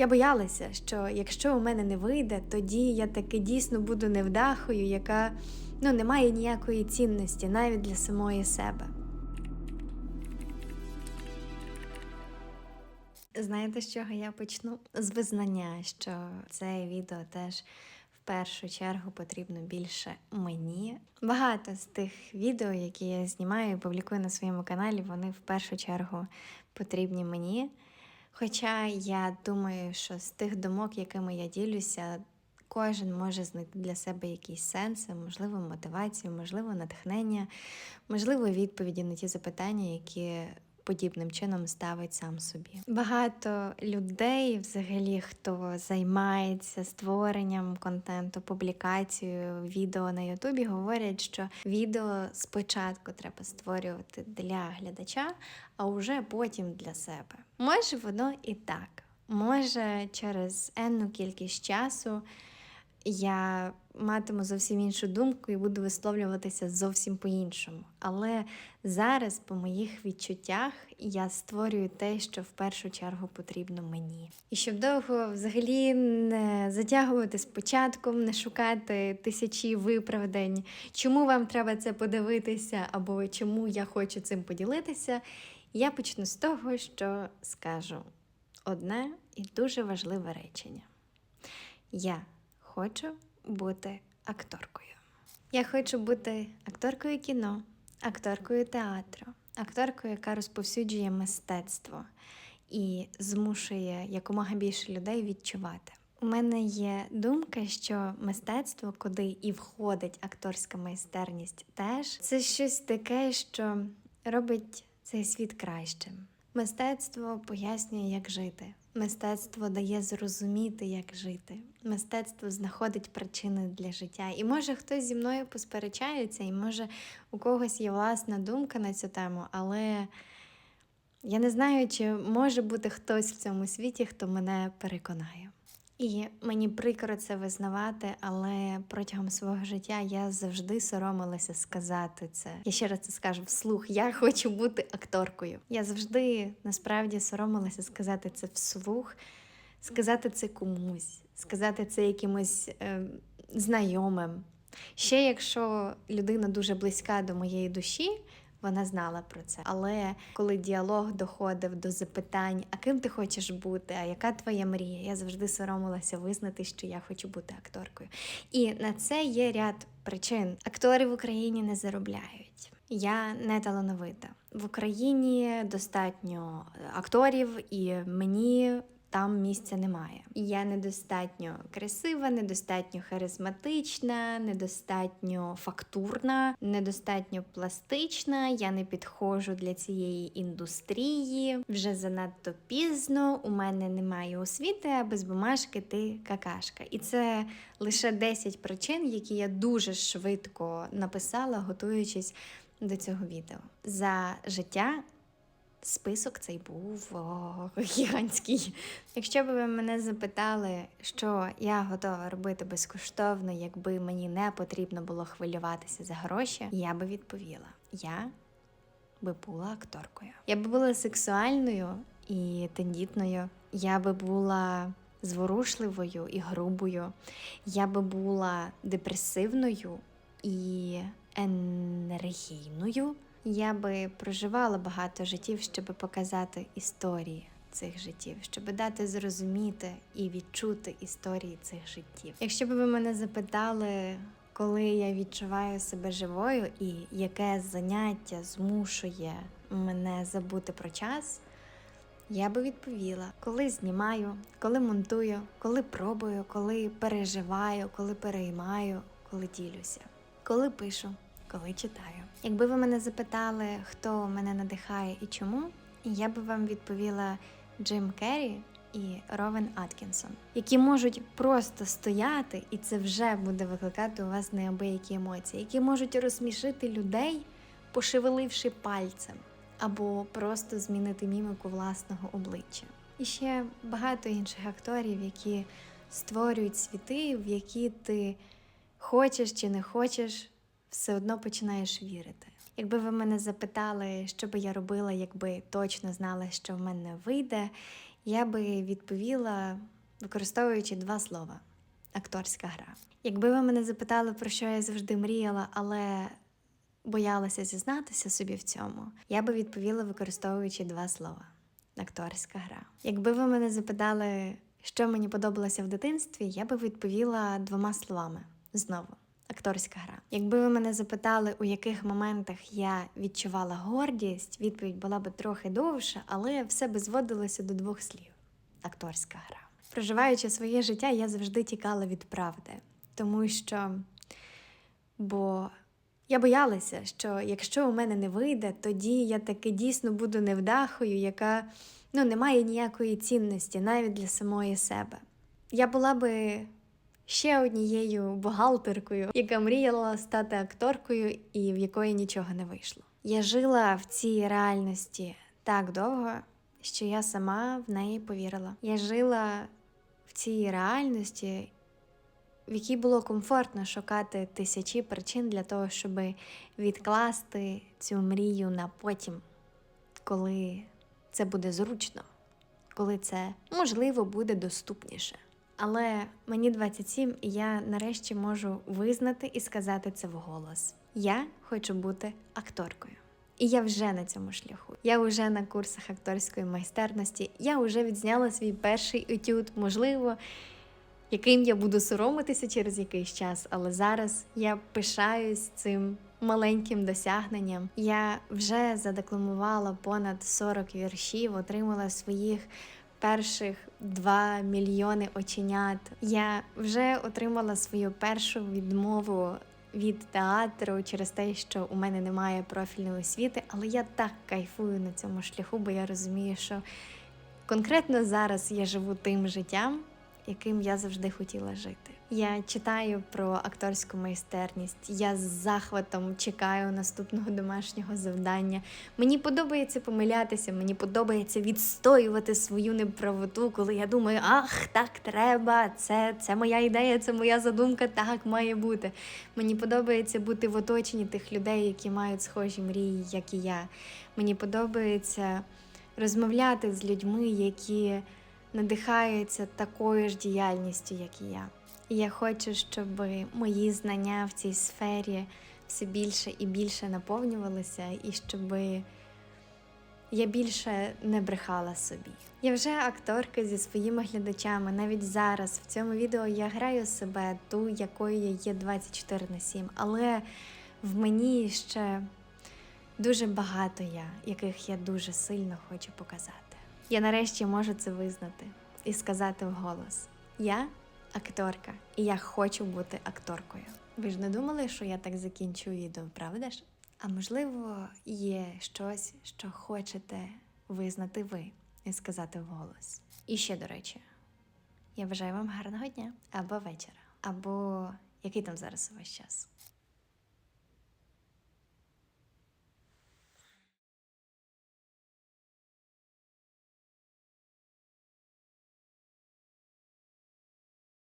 Я боялася, що якщо у мене не вийде, тоді я таки дійсно буду невдахою, яка ну, не має ніякої цінності навіть для самої себе. Знаєте, з чого я почну? З визнання, що це відео теж в першу чергу потрібно більше мені. Багато з тих відео, які я знімаю і публікую на своєму каналі, вони в першу чергу потрібні мені. Хоча я думаю, що з тих думок, якими я ділюся, кожен може знайти для себе якісь сенси, можливо, мотивацію, можливо, натхнення, можливо, відповіді на ті запитання, які подібним чином ставить сам собі. Багато людей, взагалі, хто займається створенням контенту, публікацією відео на Ютубі, говорять, що відео спочатку треба створювати для глядача, а вже потім для себе. Може, воно і так. Може, через енну кількість часу я матиму зовсім іншу думку і буду висловлюватися зовсім по-іншому. Але зараз, по моїх відчуттях, я створюю те, що в першу чергу потрібно мені. І щоб довго взагалі не затягувати з початком, не шукати тисячі виправдань, чому вам треба це подивитися, або чому я хочу цим поділитися, я почну з того, що скажу одне і дуже важливе речення. Я хочу бути акторкою. Я хочу бути акторкою кіно, акторкою театру, акторкою, яка розповсюджує мистецтво і змушує якомога більше людей відчувати. У мене є думка, що мистецтво, куди і входить акторська майстерність, теж це щось таке, що робить цей світ кращим. Мистецтво пояснює, як жити. Мистецтво дає зрозуміти, як жити. Мистецтво знаходить причини для життя. І може хтось зі мною посперечається, і може у когось є власна думка на цю тему, але я не знаю, чи може бути хтось в цьому світі, хто мене переконає. І мені прикро це визнавати, але протягом свого життя я завжди соромилася сказати це. Я ще раз це скажу вслух. Я хочу бути акторкою. Я завжди насправді соромилася сказати це вслух, сказати це комусь, сказати це якимось е, знайомим. Ще якщо людина дуже близька до моєї душі, вона знала про це. Але коли діалог доходив до запитань, а ким ти хочеш бути, а яка твоя мрія, я завжди соромилася визнати, що я хочу бути акторкою. І на це є ряд причин. Актори в Україні не заробляють. Я не талановита. В Україні достатньо акторів, і мені там місця немає. Я недостатньо красива, недостатньо харизматична, недостатньо фактурна, недостатньо пластична. Я не підходжу для цієї індустрії. Вже занадто пізно. У мене немає освіти, а без бумажки ти какашка. І це лише 10 причин, які я дуже швидко написала, готуючись до цього відео. За життя Список цей був о, гігантський. Якщо б ви мене запитали, що я готова робити безкоштовно, якби мені не потрібно було хвилюватися за гроші, я би відповіла: я би була акторкою. Я би була сексуальною і тендітною. Я би була зворушливою і грубою. Я би була депресивною і енергійною. Я би проживала багато життів, щоб показати історії цих життів, щоб дати зрозуміти і відчути історії цих життів. Якщо б ви мене запитали, коли я відчуваю себе живою і яке заняття змушує мене забути про час, я би відповіла, коли знімаю, коли монтую, коли пробую, коли переживаю, коли переймаю, коли ділюся, коли пишу коли читаю. Якби ви мене запитали, хто мене надихає і чому, я би вам відповіла Джим Керрі і Ровен Аткінсон, які можуть просто стояти, і це вже буде викликати у вас неабиякі емоції, які можуть розсмішити людей, пошевеливши пальцем, або просто змінити мімику власного обличчя. І ще багато інших акторів, які створюють світи, в які ти хочеш чи не хочеш все одно починаєш вірити. Якби ви мене запитали, що би я робила, якби точно знала, що в мене вийде, я би відповіла, використовуючи два слова: акторська гра. Якби ви мене запитали, про що я завжди мріяла, але боялася зізнатися собі в цьому, я би відповіла, використовуючи два слова: акторська гра. Якби ви мене запитали, що мені подобалося в дитинстві, я би відповіла двома словами знову. Акторська гра. Якби ви мене запитали, у яких моментах я відчувала гордість, відповідь була би трохи довша, але все би зводилося до двох слів: акторська гра. Проживаючи своє життя, я завжди тікала від правди, тому що бо я боялася, що якщо у мене не вийде, тоді я таки дійсно буду невдахою, яка ну, не має ніякої цінності навіть для самої себе. Я була би ще однією бухгалтеркою, яка мріяла стати акторкою і в якої нічого не вийшло. Я жила в цій реальності так довго, що я сама в неї повірила. Я жила в цій реальності, в якій було комфортно шукати тисячі причин для того, щоб відкласти цю мрію на потім, коли це буде зручно, коли це можливо буде доступніше. Але мені 27, і я нарешті можу визнати і сказати це вголос. Я хочу бути акторкою. І я вже на цьому шляху. Я вже на курсах акторської майстерності. Я вже відзняла свій перший етюд, можливо, яким я буду соромитися через якийсь час, але зараз я пишаюсь цим маленьким досягненням. Я вже задекламувала понад 40 віршів, отримала своїх перших 2 мільйони оченят. Я вже отримала свою першу відмову від театру через те, що у мене немає профільної освіти, але я так кайфую на цьому шляху, бо я розумію, що конкретно зараз я живу тим життям, яким я завжди хотіла жити. Я читаю про акторську майстерність. Я з захватом чекаю наступного домашнього завдання. Мені подобається помилятися, мені подобається відстоювати свою неправоту, коли я думаю, ах, так треба, це, це моя ідея, це моя задумка, так має бути. Мені подобається бути в оточенні тих людей, які мають схожі мрії, як і я. Мені подобається розмовляти з людьми, які надихаються такою ж діяльністю, як і я. Я хочу, щоб мої знання в цій сфері все більше і більше наповнювалися, і щоб я більше не брехала собі. Я вже акторка зі своїми глядачами. Навіть зараз в цьому відео я граю себе ту, якою я є 24 на 7, але в мені ще дуже багато я, яких я дуже сильно хочу показати. Я нарешті можу це визнати і сказати вголос: я акторка, і я хочу бути акторкою. Ви ж не думали, що я так закінчу відео, правда ж? А можливо, є щось, що хочете визнати ви і сказати вголос. І ще, до речі, я бажаю вам гарного дня або вечора, або який там зараз у вас час.